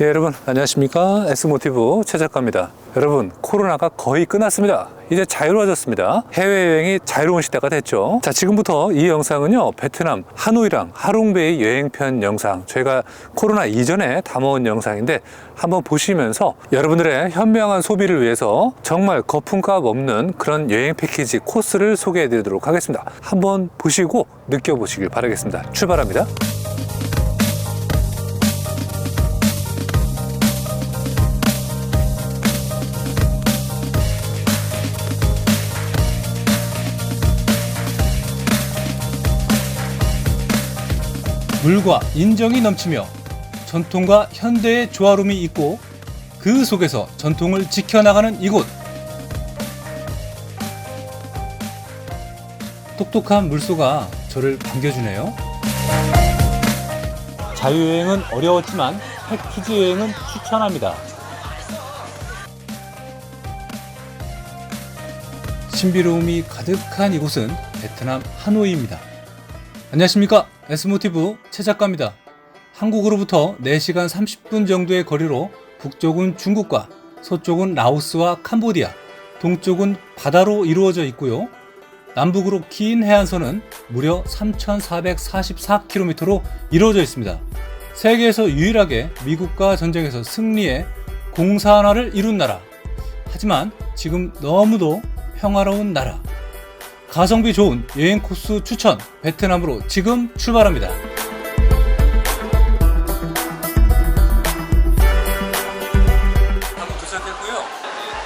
예, 여러분 안녕하십니까 S모티브 최 작가입니다. 여러분 코로나가 거의 끝났습니다. 이제 자유로워졌습니다. 해외여행이 자유로운 시대가 됐죠. 자 지금부터 이 영상은요 베트남 하노이랑 하롱베이 여행편 영상 저희가 코로나 이전에 담아온 영상인데 한번 보시면서 여러분들의 현명한 소비를 위해서 정말 거품값 없는 그런 여행 패키지 코스를 소개해 드리도록 하겠습니다. 한번 보시고 느껴보시길 바라겠습니다. 출발합니다. 물과 인정이 넘치며 전통과 현대의 조화로움이 있고 그 속에서 전통을 지켜나가는 이곳. 똑똑한 물소가 저를 반겨주네요. 자유여행은 어려웠지만 패키지 여행은 추천합니다. 신비로움이 가득한 이곳은 베트남 하노이입니다. 안녕하십니까 S모티브 최 작가입니다. 한국으로부터 4시간 30분 정도의 거리로 북쪽은 중국과 서쪽은 라오스와 캄보디아, 동쪽은 바다로 이루어져 있고요. 남북으로 긴 해안선은 무려 3,444km로 이루어져 있습니다. 세계에서 유일하게 미국과 전쟁에서 승리해 공산화를 이룬 나라. 하지만 지금 너무도 평화로운 나라. 가성비 좋은 여행 코스 추천 베트남으로 지금 출발합니다. 한국 도착했고요.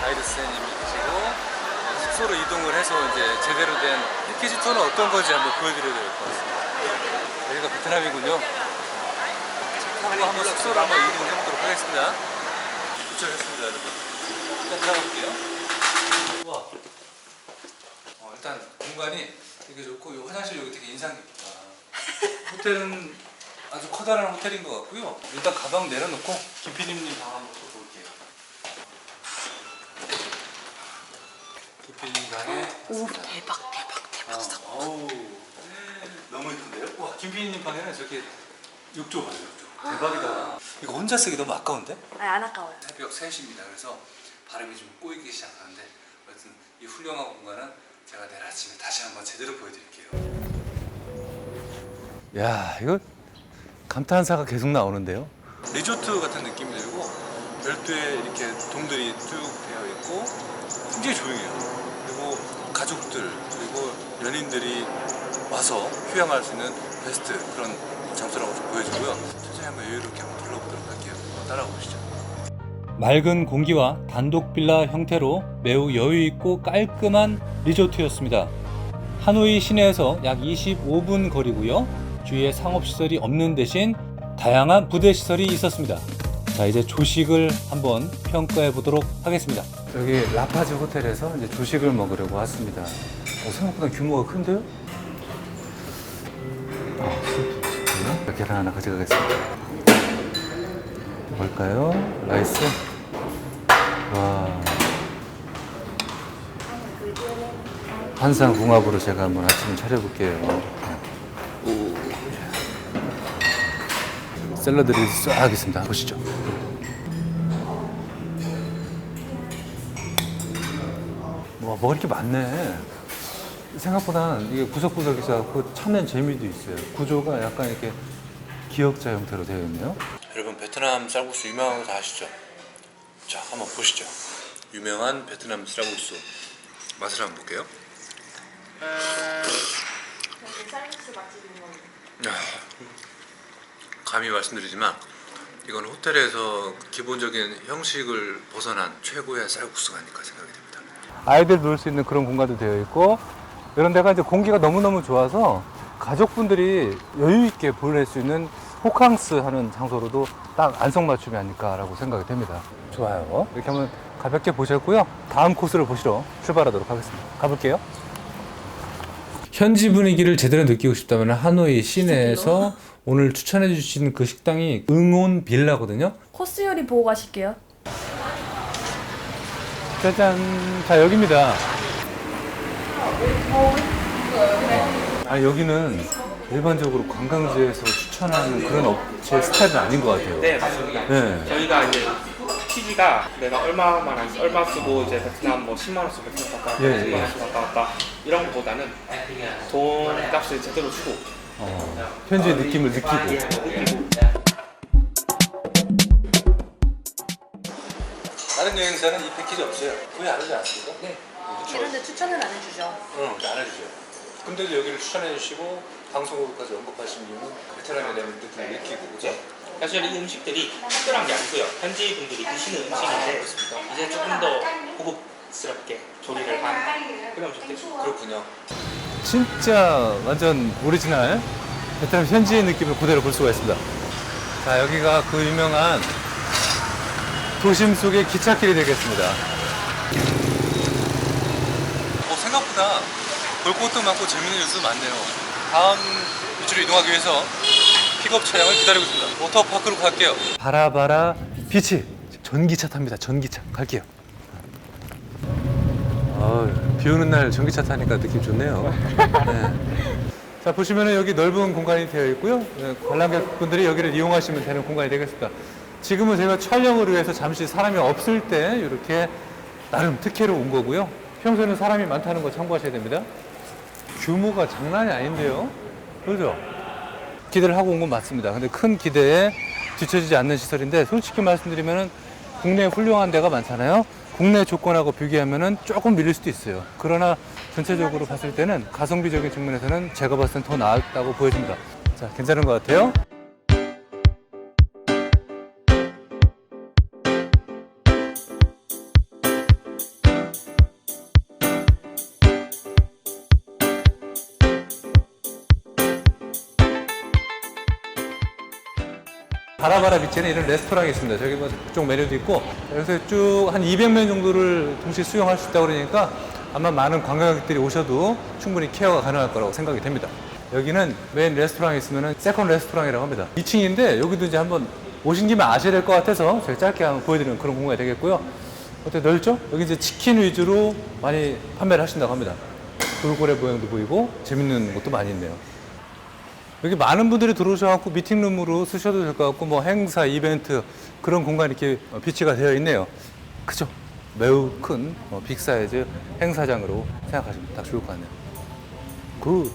가이드 선생님이 계시고 어, 숙소로 이동을 해서 이제 제대로 된 패키지 투어는 어떤 건지 한번 보여드려야 될 것 같습니다. 여기가 베트남이군요. 차 타고 한번 숙소로 한번 이동해 보도록 하겠습니다. 도착했습니다, 여러분. 일단 들어가볼게요. 와, 어, 일단 공간이 되게 좋고 이 화장실 여기 되게 인상 깊다. 호텔은 아주 커다란 호텔인 것 같고요. 일단 가방 내려놓고 김PD님 방 한번 또 볼게요. 김PD님 방에 오 왔습니다. 대박 대박 대박. 어, 어우, 너무 이쁜데요? 와, 김PD님 방에는 저렇게 욕조 봐요, 욕조. 대박이다. 이거 혼자 쓰기 너무 아까운데? 아니 안 아까워요. 새벽 3시입니다. 그래서 바람이 좀 꼬이기 시작하는데 하여튼 이 훌륭한 공간은 제가 내일 아침에 다시 한번 제대로 보여드릴게요. 야 이거 감탄사가 계속 나오는데요. 리조트 같은 느낌이 들고 별도의 이렇게 동들이 쭉 되어 있고 굉장히 조용해요. 그리고 가족들 그리고 연인들이 와서 휴양할 수 있는 베스트 그런 장소라고 좀 보여지고요. 천천히 한번 여유롭게 한번 둘러보도록 할게요. 따라와 보시죠. 맑은 공기와 단독 빌라 형태로 매우 여유 있고 깔끔한 리조트였습니다. 하노이 시내에서 약 25분 거리고요. 주위에 상업시설이 없는 대신 다양한 부대 시설이 있었습니다. 자, 이제 조식을 한번 평가해 보도록 하겠습니다. 여기 라파즈 호텔에서 이제 조식을 먹으려고 왔습니다. 어, 생각보다 규모가 큰데요? 아, 계란 하나 가져가겠습니다. 뭘까요? 라이스? 와. 한상 궁합으로 제가 한번 아침 차려볼게요. 오. 샐러드를 싹 있습니다. 보시죠. 와, 뭐가 이렇게 많네. 생각보다 이게 구석구석 있어갖고 찾는 재미도 있어요. 구조가 약간 이렇게 기역자 형태로 되어 있네요. 베트남 쌀국수 유명한 거 다 아시죠? 자, 한번 보시죠. 유명한 베트남 쌀국수 맛을 한번 볼게요. 야, 감히 말씀드리지만 이건 호텔에서 기본적인 형식을 벗어난 최고의 쌀국수가 아닐까 생각이 됩니다. 아이들 놀 수 있는 그런 공간도 되어 있고 이런 데가 이제 공기가 너무너무 좋아서 가족분들이 여유 있게 보낼 수 있는 호캉스 하는 장소로도 딱 안성맞춤이 아닐까라고 생각이 됩니다. 좋아요. 이렇게 한번 가볍게 보셨고요. 다음 코스를 보시러 출발하도록 하겠습니다. 가볼게요. 현지 분위기를 제대로 느끼고 싶다면 하노이 시내에서 오늘 추천해 주신 그 식당이 응온 빌라거든요. 코스 요리 보고 가실게요. 짜잔. 자, 여기입니다. 아, 여기는 일반적으로 관광지에서 추천 추천하는 그런 업체 스타일은 아닌 것 같아요. 네 맞습니다. 네. 저희가 이제 TG가 내가 얼마만 안 쓰, 얼마 쓰고 이제 베트남 뭐 10만 원 쓰고 베트남 갔다 왔다, 예, 10만 예. 원 쓰고 갔다 왔다 이런 것보다는 돈 값을 제대로 주고 어, 현지의 느낌을 느끼고. 예, 느끼고 다른 여행사는 이 패키지 없어요. 왜 안 하지 않습니까? 네. 이런데 추천은 안 해주죠. 응, 안 해주죠. 근데도 여기를 추천해 주시고 방송국까지 언급하신 이유는 베트남에 대한 느낌을 느끼고 그죠? 사실 이 음식들이 특별한 게 아니고요. 현지 분들이 드시는 음식인데 이제 조금 더 고급스럽게 조리를 한 그런 음식들. 그렇군요. 진짜 완전 오리지널 베트남 현지의 느낌을 그대로 볼 수가 있습니다. 자, 여기가 그 유명한 도심 속의 기찻길이 되겠습니다. 어, 생각보다 볼 것도 많고 재밌는 뉴스 많네요. 다음 위치로 이동하기 위해서 픽업 차량을 기다리고 있습니다. 워터파크로 갈게요. 바라바라 비치 전기차 탑니다. 전기차 갈게요. 아, 비 오는 날 전기차 타니까 느낌 좋네요. 네. 자 보시면은 여기 넓은 공간이 되어 있고요. 네, 관람객분들이 여기를 이용하시면 되는 공간이 되겠습니다. 지금은 제가 촬영을 위해서 잠시 사람이 없을 때 이렇게 나름 특혜로 온 거고요. 평소에는 사람이 많다는 거 참고하셔야 됩니다. 규모가 장난이 아닌데요. 그죠? 기대를 하고 온 건 맞습니다. 근데 큰 기대에 뒤처지지 않는 시설인데 솔직히 말씀드리면은 국내에 훌륭한 데가 많잖아요. 국내 조건하고 비교하면은 조금 밀릴 수도 있어요. 그러나 전체적으로 봤을 때는 가성비적인 측면에서는 제가 봤을 땐 더 나았다고 보여집니다. 자, 괜찮은 것 같아요. 바라바라 비치에는 이런 레스토랑이 있습니다. 저기 뭐 그쪽 메뉴도 있고 여기서 쭉 한 200명 정도를 동시에 수용할 수 있다고 그러니까 아마 많은 관광객들이 오셔도 충분히 케어가 가능할 거라고 생각이 됩니다. 여기는 메인 레스토랑이 있으면 세컨 레스토랑이라고 합니다. 2층인데 여기도 이제 한번 오신 김에 아셔야 될 것 같아서 제가 짧게 한번 보여드리는 그런 공간이 되겠고요. 어때 넓죠? 여기 이제 치킨 위주로 많이 판매를 하신다고 합니다. 돌고래 모양도 보이고 재밌는 것도 많이 있네요. 여기 많은 분들이 들어오셔갖고 미팅룸으로 쓰셔도 될 것 같고 뭐 행사, 이벤트 그런 공간이 이렇게 어, 비치가 되어 있네요. 그죠? 매우 큰 어, 빅사이즈 행사장으로 생각하시면 딱 좋을 것 같네요. 굿.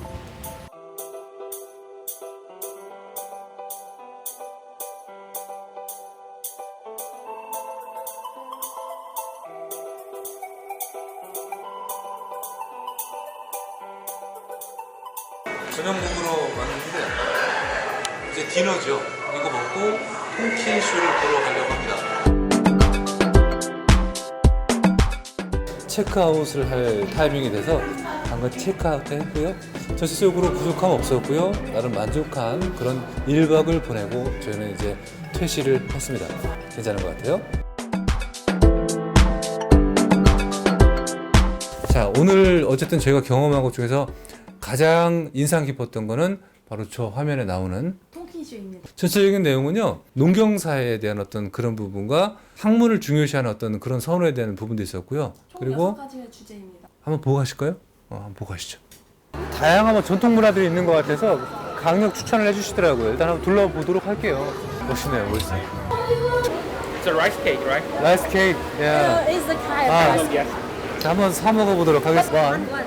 저녁 먹으러 왔는데 이제 디너죠. 이거 먹고 통키 쇼를 보러 가려고 합니다. 체크아웃을 할 타이밍이 돼서 방금 체크아웃 했고요. 전체적으로 부족함 없었고요. 나름 만족한 그런 1박을 보내고 저희는 이제 퇴실을 했습니다. 괜찮은 것 같아요. 자, 오늘 어쨌든 저희가 경험한 것 중에서 가장 인상 깊었던 거는 바로 저 화면에 나오는 통키슈입니다. 전체적인 내용은요 농경사에 대한 어떤 그런 부분과 학문을 중요시하는 어떤 그런 선호에 대한 부분도 있었고요 총 그리고 가지의 주제입니다. 한번 보고 가실까요? 어, 한번 보고 가시죠 다양한 뭐 전통 문화들이 있는 것 같아서 강력 추천을 해주시더라고요 일단 한번 둘러보도록 할게요 멋있네요 멋있어요 It's a rice cake, right? 라이스 케이크 예. is the kind 아, Yes. 자, 한번 사 먹어보도록 하겠습니다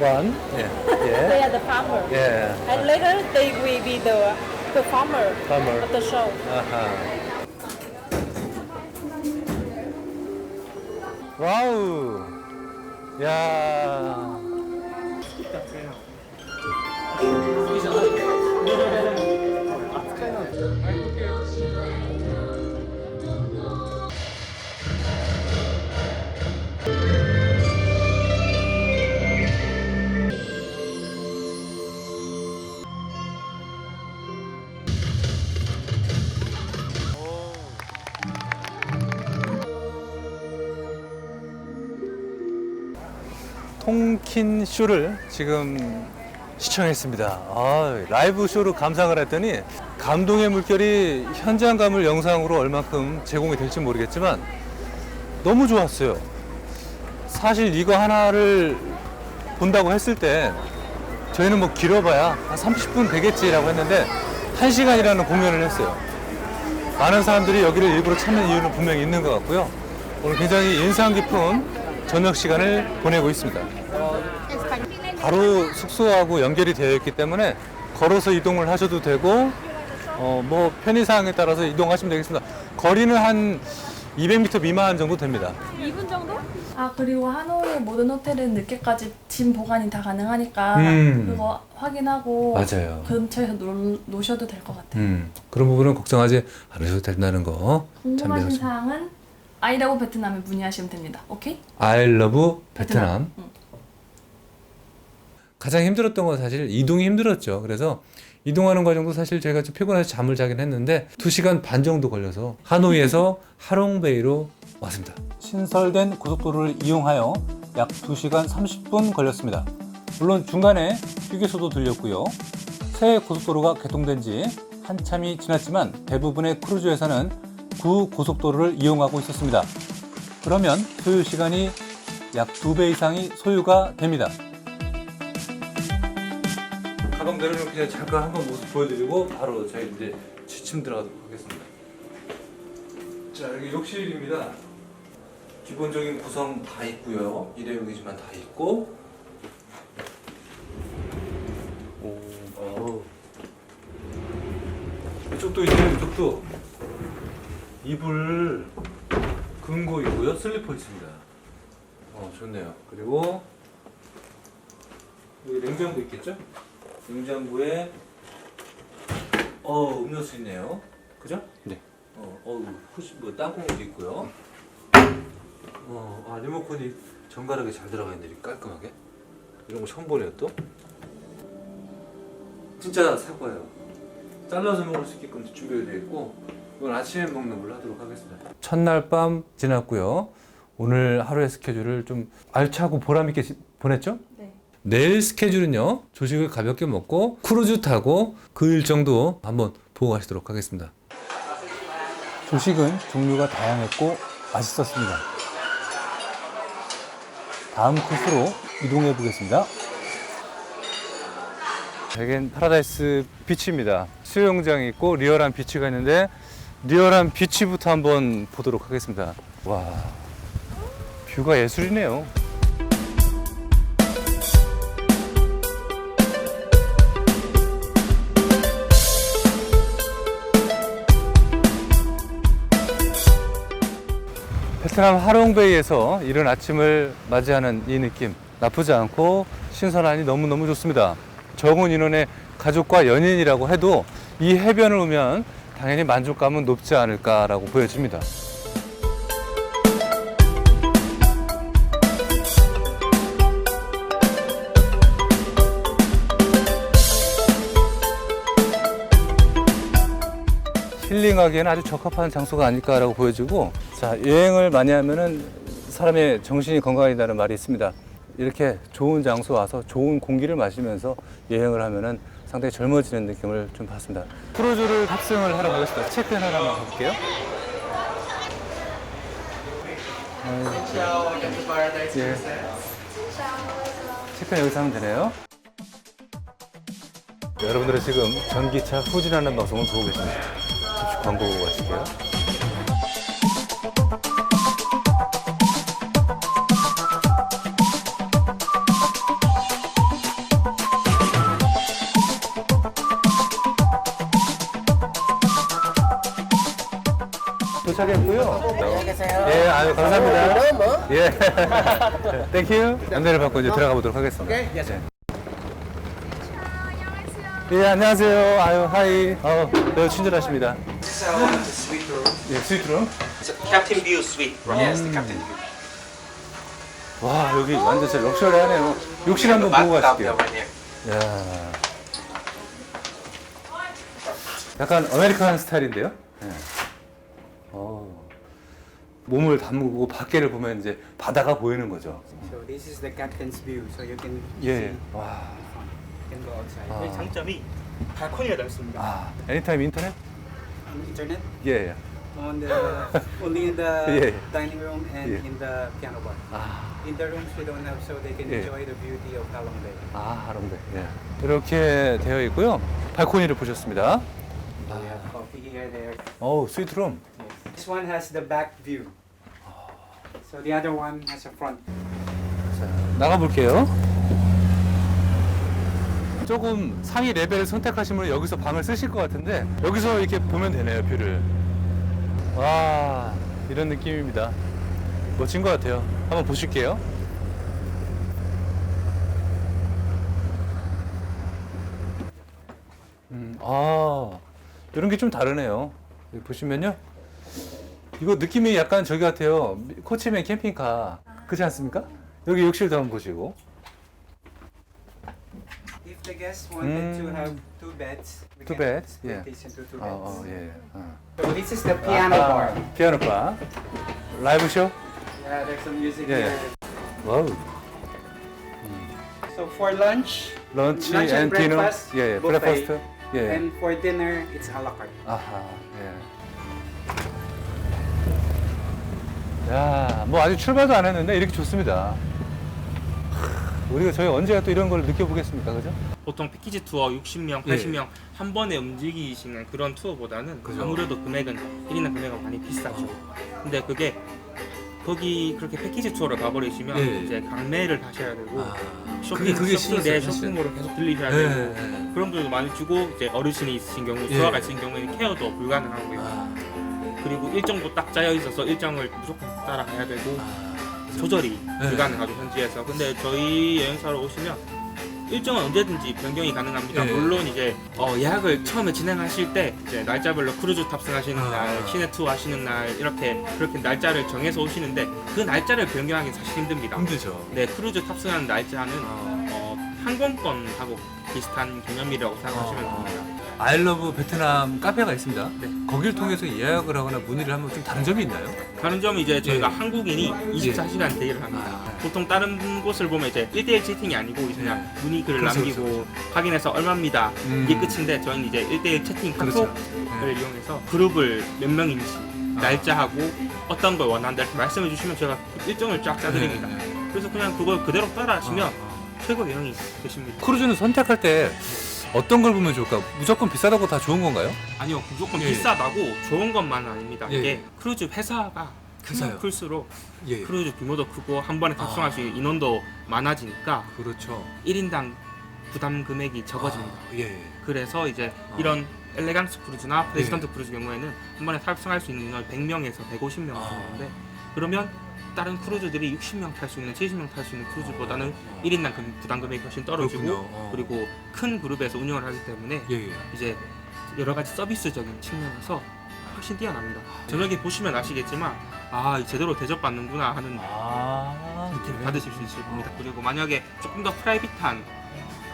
원, 원, 예, They 예, are the farmer. 예, And later they will be the the farmer farmer. of the show. 아하. 와우. 야. 통킨 쇼를 지금 시청했습니다. 아, 라이브 쇼로 감상을 했더니 감동의 물결이 현장감을 영상으로 얼만큼 제공이 될지 모르겠지만 너무 좋았어요. 사실 이거 하나를 본다고 했을 때 저희는 뭐 길어봐야 한 30분 되겠지라고 했는데 1시간이라는 공연을 했어요. 많은 사람들이 여기를 일부러 찾는 이유는 분명히 있는 것 같고요. 오늘 굉장히 인상 깊은 저녁 시간을 보내고 있습니다. 바로 숙소하고 연결이 되어 있기 때문에 걸어서 이동을 하셔도 되고 어, 뭐 편의사항에 따라서 이동하시면 되겠습니다. 거리는 한 200m 미만 정도 됩니다. 2분 정도? 아 그리고 하노이 모든 호텔은 늦게까지 짐 보관이 다 가능하니까 음. 그거 확인하고 맞아요. 근처에서 놀, 노셔도 될 것 같아요. 음, 그런 부분은 걱정하지 않으셔도 된다는 거 궁금하신 참고하시면. 사항은 아이라고 베트남에 문의하시면 됩니다. 오케이? I love 베트남. 응. 가장 힘들었던 건 사실 이동이 힘들었죠. 그래서 이동하는 과정도 사실 제가 좀 피곤해서 잠을 자긴 했는데 2시간 반 정도 걸려서 하노이에서 하롱베이로 왔습니다. 신설된 고속도로를 이용하여 약 2시간 30분 걸렸습니다. 물론 중간에 휴게소도 들렸고요. 새 고속도로가 개통된 지 한참이 지났지만 대부분의 크루즈에서는 구 고속도로를 이용하고 있었습니다. 그러면 소요 시간이 약두배 이상이 소요가 됩니다. 가방 내려놓기 전에 잠깐 한번 모습 보여드리고 바로 저희 이제 지침 들어가도록 하겠습니다. 자 여기 욕실입니다. 기본적인 구성 다 있고요. 일회용이지만 다 있고. 오, 어우. 이쪽도 있네요. 이쪽도 이불 금고 있고요. 슬리퍼 있습니다. 어 좋네요. 그리고 여기 냉장고 있겠죠? 냉장고에 어 음료수 있네요. 그죠? 네. 어, 어 후시 뭐 땅콩도 있고요. 어, 아 리모컨이 정갈하게 잘 들어가 있네, 이렇게 깔끔하게. 이런 거 처음 보네요 또. 진짜 사과예요. 잘라서 먹을 수 있게끔 준비가 되어 있고 이건 아침에 먹는 걸로 하도록 하겠습니다. 첫날 밤 지났고요. 오늘 하루의 스케줄을 좀 알차고 보람 있게 지- 보냈죠? 네. 내일 스케줄은요 조식을 가볍게 먹고 크루즈 타고 그 일정도 한번 보고 가시도록 하겠습니다. 조식은 종류가 다양했고 맛있었습니다. 다음 코스로 이동해 보겠습니다. 여긴 파라다이스 비치입니다. 수영장이 있고 리얼한 비치가 있는데 리얼한 비치부터 한번 보도록 하겠습니다. 와 뷰가 예술이네요 베트남 하롱베이에서 이른 아침을 맞이하는 이 느낌 나쁘지 않고 신선하니 너무너무 좋습니다. 적은 인원의 가족과 연인이라고 해도 이 해변을 오면 당연히 만족감은 높지 않을까라고 보여집니다. 힐링하기에는 아주 적합한 장소가 아닐까라고 보여지고 자 여행을 많이 하면은 사람의 정신이 건강해진다는 말이 있습니다. 이렇게 좋은 장소 와서 좋은 공기를 마시면서 여행을 하면은 상당히 젊어지는 느낌을 좀 받습니다. 크루즈를 탑승을 하러 가겠습니다. 체크인 한번 가볼게요. 예. 체크인 여기서 하면 되네요. 여러분들은 지금 전기차 후진하는 방송을 보고 계십니다 광고 가실게요. 도착했고요. 예, 아유, 감사합니다. 예. 땡큐. 안내를 받고 이제 들어가 보도록 하겠습니다. 예. 예, 안녕하세요. 아유, 하이. 어, 매우 친절하십니다. 스위트 룸. 예, 스위트룸. 캡틴 뷰 스위트. Yes, the captain view. 와, 여기 완전 진짜 럭셔리하네요. 욕실 한번 보고 가실게요. 야. 약간 아메리칸 스타일인데요? 예. 어. 몸을 담그고 밖에를 보면 이제 바다가 보이는 거죠. So this is the captain's view, so you can 예. see, 와. you can go outside. 아. 이 장점이 발코니가 넓습니다. 아, 애니타임 인터넷? Internet, 예. 예. on the only in the Yeah. dining room and Yeah. in the piano bar. 아. In the rooms we don't have, so they can Yeah. enjoy the beauty of Halong Bay. 아, 하롱베. 예. 이렇게 되어 있고요. 발코니를 보셨습니다. We have coffee here, there. 어우, 스위트룸. This one has the back view. So the other one has a front. 자, 나가볼게요. 조금 상위 레벨을 선택하시면 여기서 방을 쓰실 것 같은데 여기서 이렇게 보면 되네요 뷰를. 와 이런 느낌입니다. 멋진 것 같아요. 한번 보실게요. 음, 아 이런 게 좀 다르네요. 보시면요. 이거 느낌이 약간 저기 같아요. 코치맨 캠핑카. 그렇지 않습니까? 여기 욕실도 한번 보시고 Guests wanted to Mm. have two beds, we Two can beds, split yeah. this into two 어, beds. 어, 예. 어. So this is the piano 아, bar. 피아노 바 라이브 쇼? Yeah, there's some music Yeah, here. 와우 So for lunch 런치 Lunch 앤 and 디너 breakfast, 예, 예. buffet. 브레퍼스트 예. and for dinner, it's a la carte. 아하 예. 야, 뭐 아직 출발도 안 했는데 이렇게 좋습니다. 하, 우리가 저희 언제가 또 이런 걸 느껴보겠습니까, 그죠? 보통 패키지 투어 60명, 예. 80명 한 번에 움직이시는 그런 투어보다는 그죠. 아무래도 금액은 1인당 금액은 많이 비싸죠. 근데 그게 거기 그렇게 패키지 투어를 가버리시면 예. 이제 강매를 하셔야 되고 아, 쇼핑, 쇼핑 내 쇼핑으로 계속 들리셔야 예, 되고 예. 그런 분들도 많이 주고 이제 어르신이 있으신 경우 예. 소아가 있으신 경우에는 케어도 불가능하고요. 아, 그리고 일정도 딱 짜여 있어서 일정을 무조건 따라가야 되고 아, 조절이 네. 불가능하죠 현지에서. 근데 저희 여행사로 오시면 일정은 언제든지 변경이 가능합니다. 예. 물론 이제 어, 예약을 처음에 진행하실 때 이제 날짜별로 크루즈 탑승하시는 아. 날, 시내 투어 하시는 날 이렇게 그렇게 날짜를 정해서 오시는데 그 날짜를 변경하기 사실 힘듭니다. 힘들죠. 네, 크루즈 탑승하는 날짜는 아. 어, 항공권하고 비슷한 개념이라고 생각하시면 아. 됩니다. 아이러브 베트남 카페가 있습니다. 네. 거기를 통해서 예약을 하거나 문의를 하면 좀 다른 점이 있나요? 다른 점은 이제 저희가 예. 한국인이 24시간 대기를 합니다. 아. 보통 다른 곳을 보면 이제 1대1 채팅이 아니고 그냥 문의 글을 그렇죠, 남기고 확인해서 얼마입니다. 음. 이게 끝인데 저희는 이제 1대1 채팅 그렇죠. 카톡을 이용해서 그룹을 몇 명인지 아. 날짜하고 어떤 걸 원하는지 이렇게 말씀해 주시면 제가 일정을 쫙 짜드립니다. 네, 네. 그래서 그냥 그걸 그대로 따라 하시면 아, 아. 최고 여행이 되십니다. 크루즈는 선택할 때 어떤 걸 보면 좋을까? 무조건 비싸다고 다 좋은 건가요? 아니요 무조건 예. 비싸다고 좋은 것만은 아닙니다. 예. 이게 크루즈 회사가? 크면 클수록 예. 크루즈 규모도 크고 한 번에 탑승할 수 있는 인원도 많아지니까 그렇죠. 1인당 부담 금액이 적어집니다. 아, 예. 예. 그래서 이제 아. 이런 엘레강스 크루즈나 네. 프레지던트 크루즈 경우에는 한 번에 탑승할 수 있는 인원이 100명에서 150명 아. 정도인데 그러면 다른 크루즈들이 60명 탈 수 있는 70명 탈 수 있는 크루즈보다는 어. 1인당 금- 부담 금액이 훨씬 떨어지고. 어. 그리고 큰 그룹에서 운영을 하기 때문에 예, 예. 이제 여러 가지 서비스적인 측면에서 훨씬 뛰어납니다. 네. 저녁에 보시면 아시겠지만 아 제대로 대접받는구나 하는 아, 느낌 그래요? 받으실 수 있을 겁니다. 그리고 만약에 조금 더 프라이빗한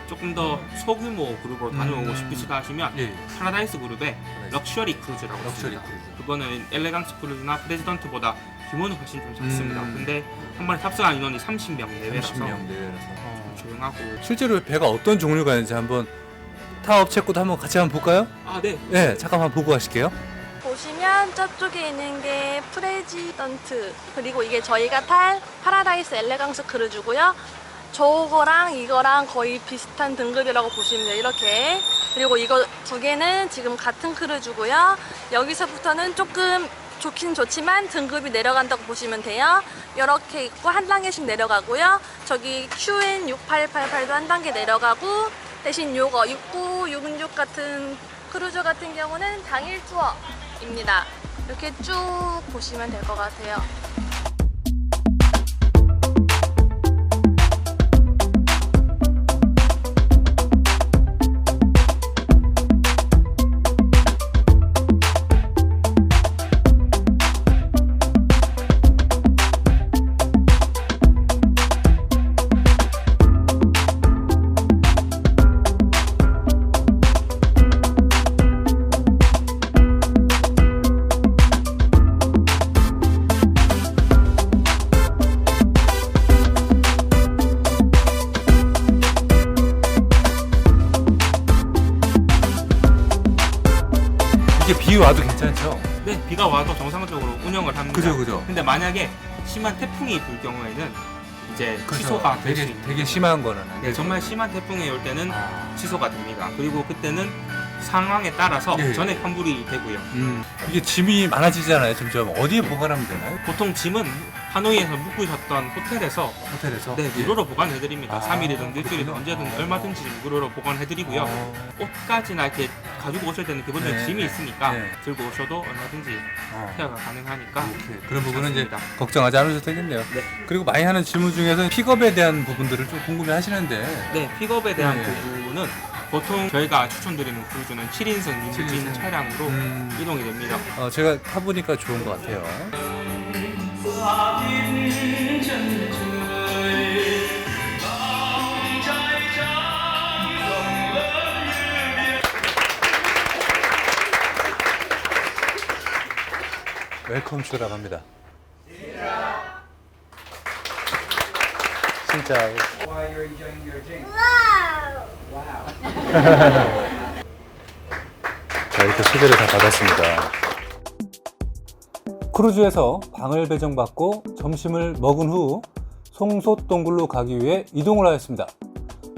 조금 더 소규모 그룹으로 다녀오고 음. 싶으시다 하시면 예. 파라다이스 그룹의 럭셔리 크루즈라고 럭셔리 있습니다. 크루즈. 그거는 엘레강스 크루즈나 프레지던트보다 규모는 훨씬 좀 작습니다. 음. 근데 한 번에 탑승한 인원이 30명 내외라서 30명 내외라서. 좀 조용하고 실제로 배가 어떤 종류가 있는지 한번 타 업체 것도 한번 같이 한번 볼까요? 아 네. 네, 잠깐만 보고 가실게요. 보시면 저쪽에 있는 게 프레지던트 그리고 이게 저희가 탈 파라다이스 엘레강스 크루즈고요. 저거랑 이거랑 거의 비슷한 등급이라고 보시면 돼요. 이렇게 그리고 이거 두 개는 지금 같은 크루즈고요. 여기서부터는 조금 좋긴 좋지만 등급이 내려간다고 보시면 돼요. 이렇게 있고 한 단계씩 내려가고요. 저기 QN6888도 한 단계 내려가고 대신 요거 69, 66 같은 크루즈 같은 경우는 당일 투어입니다. 이렇게 쭉 보시면 될 것 같아요. 만약에 심한 태풍이 불 경우에는 이제 그죠. 취소가 될 수 되게 있는 되게 심한 거는. 네, 정말 심한 태풍이 올 때는 아, 취소가 됩니다. 그리고 그때는 상황에 따라서 예, 예. 전액 환불이 되고요. 음, 이게 짐이 많아지잖아요. 점점 어디에 보관하면 되나요? 보통 짐은 하노이에서 묵으셨던 호텔에서 호텔에서. 네, 무료로 보관해드립니다. 아, 3일이든 일주일이든 그렇군요. 언제든 얼마든지 무료로 보관해드리고요. 어, 옷까지나 이렇게 가지고 오실 때는 기본적인 네, 짐이 네, 있으니까 네. 들고 오셔도 얼마든지 어. 케어가 가능하니까 오케이. 그런 부분은 이제 괜찮습니다. 걱정하지 않으셔도 되겠네요. 네. 그리고 많이 하는 질문 중에서 픽업에 대한 부분들을 좀 궁금해 하시는데 네, 픽업에 대한 네. 부분은 보통 저희가 추천드리는 크루즈는 7인승 리무진 7인승. 차량으로 음, 이동이 됩니다. 어, 제가 타보니까 좋은 것 같아요. 웰컴 슈라고 합니다. 진짜. 자, 이렇게 소개를 다 받았습니다. 크루즈에서 방을 배정받고 점심을 먹은 후 송솥동굴로 가기 위해 이동을 하였습니다.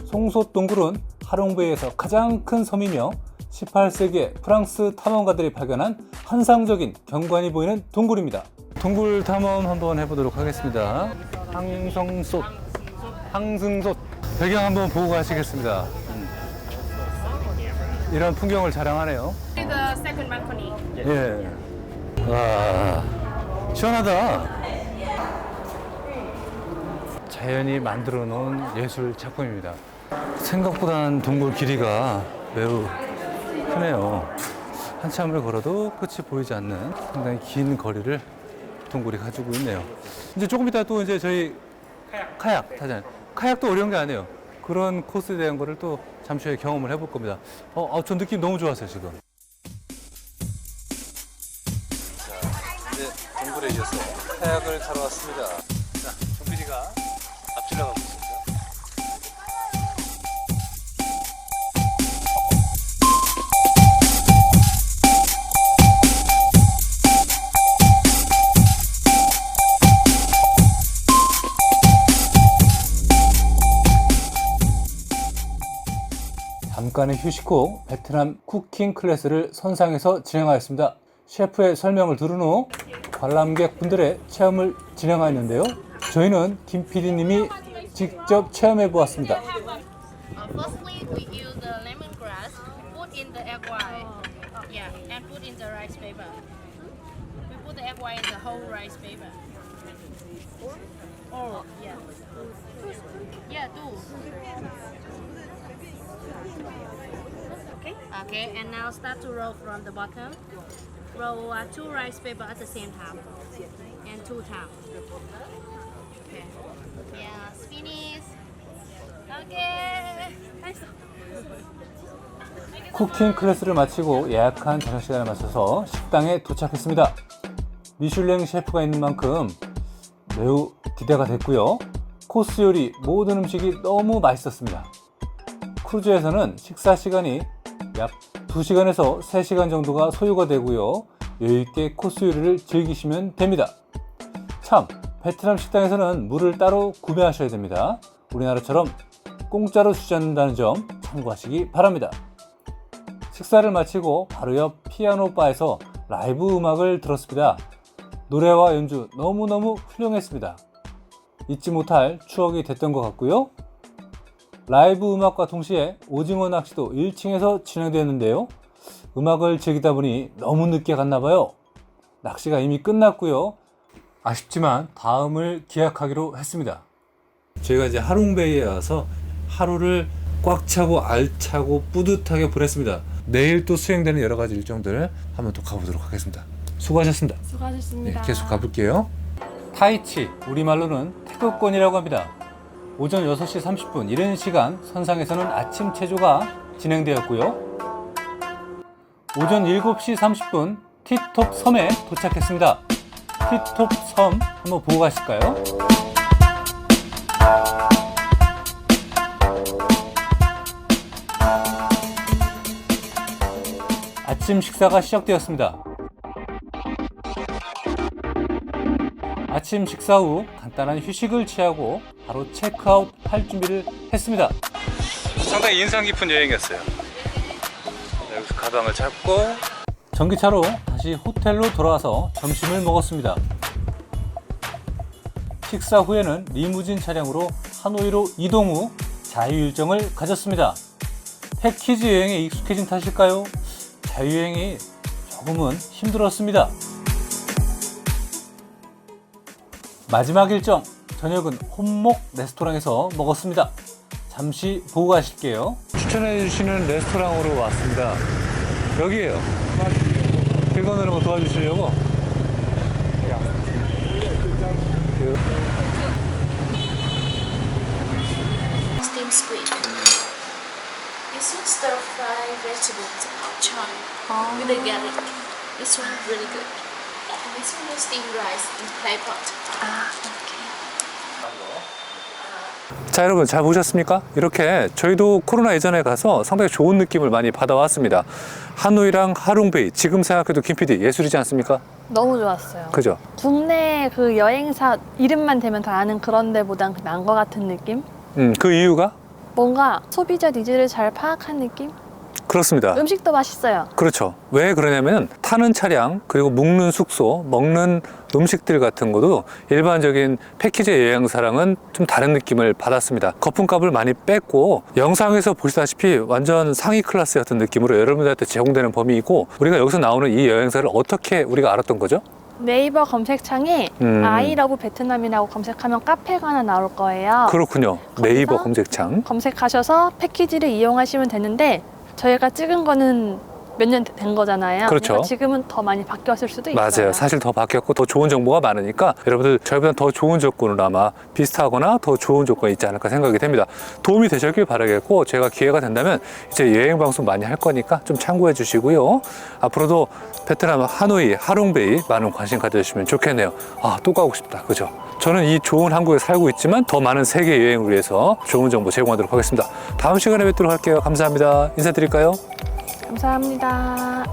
송솥동굴은 하롱베이에서 가장 큰 섬이며 18세기에 프랑스 탐험가들이 발견한 환상적인 경관이 보이는 동굴입니다. 동굴 탐험 한번 해보도록 하겠습니다. 항성솥, 항승솥 배경 한번 보고 가시겠습니다. 음. 이런 풍경을 자랑하네요. 예. 와, 시원하다. 자연이 만들어 놓은 예술 작품입니다. 생각보다는 동굴 길이가 매우 크네요. 한참을 걸어도 끝이 보이지 않는 상당히 긴 거리를 동굴이 가지고 있네요. 이제 조금 이따 또 이제 저희 카약 타잖아요. 카약도 어려운 게 아니에요. 그런 코스에 대한 거를 또 잠시 후에 경험을 해볼 겁니다. 어, 어, 저 느낌 너무 좋았어요, 지금. 카약을 타러 왔습니다. 자, 정빈이가 앞질러 가고 있습니다. 잠깐의 휴식 후 베트남 쿠킹 클래스를 선상에서 진행하였습니다. 셰프의 설명을 들은 후 관람객 분들의 체험을 진행하였는데요. 저희는 김 PD님이 직접 체험해 보았습니다. Uh. Oh. Okay, and now start to roll from the bottom. Roll uh, two rice paper at the same time, and two times. Okay. Yeah, finish. Okay. 쿠킹 클래스를 마치고 예약한 저녁 시간에 맞춰서 식당에 도착했습니다. 미슐랭 셰프가 있는 만큼 매우 기대가 됐고요. 코스 요리 모든 음식이 너무 맛있었습니다. 크루즈에서는 식사 시간이 약 2시간에서 3시간 정도가 소요가 되고요. 여유있게 코스 요리를 즐기시면 됩니다. 참, 베트남 식당에서는 물을 따로 구매하셔야 됩니다. 우리나라처럼 공짜로 주지 않는다는 점 참고하시기 바랍니다. 식사를 마치고 바로 옆 피아노 바에서 라이브 음악을 들었습니다. 노래와 연주 너무너무 훌륭했습니다. 잊지 못할 추억이 됐던 것 같고요. 라이브 음악과 동시에 오징어 낚시도 1층에서 진행되었는데요. 음악을 즐기다 보니 너무 늦게 갔나 봐요. 낚시가 이미 끝났고요. 아쉽지만 다음을 기약하기로 했습니다. 저희가 이제 하롱베이에 와서 하루를 꽉 차고 알차고 뿌듯하게 보냈습니다. 내일 또 수행되는 여러 가지 일정들 한번 또 가보도록 하겠습니다. 수고하셨습니다. 수고하셨습니다. 네, 계속 가볼게요. 타이치, 우리말로는 태극권이라고 합니다. 오전 6시 30분 이른 시간 선상에서는 아침 체조가 진행되었고요. 오전 7시 30분 티톱 섬에 도착했습니다. 티톱 섬 한번 보고 가실까요? 아침 식사가 시작되었습니다. 아침 식사 후 간단한 휴식을 취하고 바로 체크아웃 할 준비를 했습니다. 상당히 인상 깊은 여행이었어요. 여기서 가방을 찾고 전기차로 다시 호텔로 돌아와서 점심을 먹었습니다. 식사 후에는 리무진 차량으로 하노이로 이동 후 자유 일정을 가졌습니다. 패키지 여행에 익숙해진 탓일까요? 자유여행이 조금은 힘들었습니다. 마지막 일정, 저녁은 혼목 레스토랑에서 먹었습니다. 잠시 보고 가실게요. 추천해 주시는 레스토랑으로 왔습니다. 여기에요. 길 건너는 거 도와주시려고. steamed squid. This one stir fry vegetables, pork chop with the garlic. This one really good. And this one is steamed rice in clay pot. Okay. 자 여러분 잘 보셨습니까? 이렇게 저희도 코로나 이전에 가서 상당히 좋은 느낌을 많이 받아왔습니다. 하노이랑 하롱베이 지금 생각해도 김PD 예술이지 않습니까? 너무 좋았어요. 그죠? 국내 그 여행사 이름만 되면 다 아는 그런 데보단 나은 것 같은 느낌? 음, 그 이유가 뭔가 소비자 니즈를 잘 파악한 느낌? 그렇습니다. 음식도 맛있어요. 그렇죠. 왜 그러냐면 타는 차량 그리고 묵는 숙소, 먹는 음식들 같은 것도 일반적인 패키지 여행사랑은 좀 다른 느낌을 받았습니다. 거품값을 많이 뺐고 영상에서 보시다시피 완전 상위 클래스 같은 느낌으로 여러분들한테 제공되는 범위이고 우리가 여기서 나오는 이 여행사를 어떻게 우리가 알았던 거죠? 네이버 검색창에 음. 아이러브 베트남이라고 검색하면 카페가 하나 나올 거예요. 그렇군요. 네이버 검색창. 검색하셔서 패키지를 이용하시면 되는데 저희가 찍은 거는 몇 년 된 거잖아요. 그렇죠. 그러니까 지금은 더 많이 바뀌었을 수도 있어요. 맞아요. 사실 더 바뀌었고 더 좋은 정보가 많으니까 여러분들 저희보다 더 좋은 조건으로 아마 비슷하거나 더 좋은 조건이 있지 않을까 생각이 됩니다. 도움이 되셨길 바라겠고 제가 기회가 된다면 이제 여행 방송 많이 할 거니까 좀 참고해 주시고요. 앞으로도 베트남 하노이, 하롱베이 많은 관심 가져주시면 좋겠네요. 아, 또 가고 싶다. 그죠? 저는 이 좋은 한국에 살고 있지만 더 많은 세계 여행을 위해서 좋은 정보 제공하도록 하겠습니다. 다음 시간에 뵙도록 할게요. 감사합니다. 인사드릴까요? 감사합니다.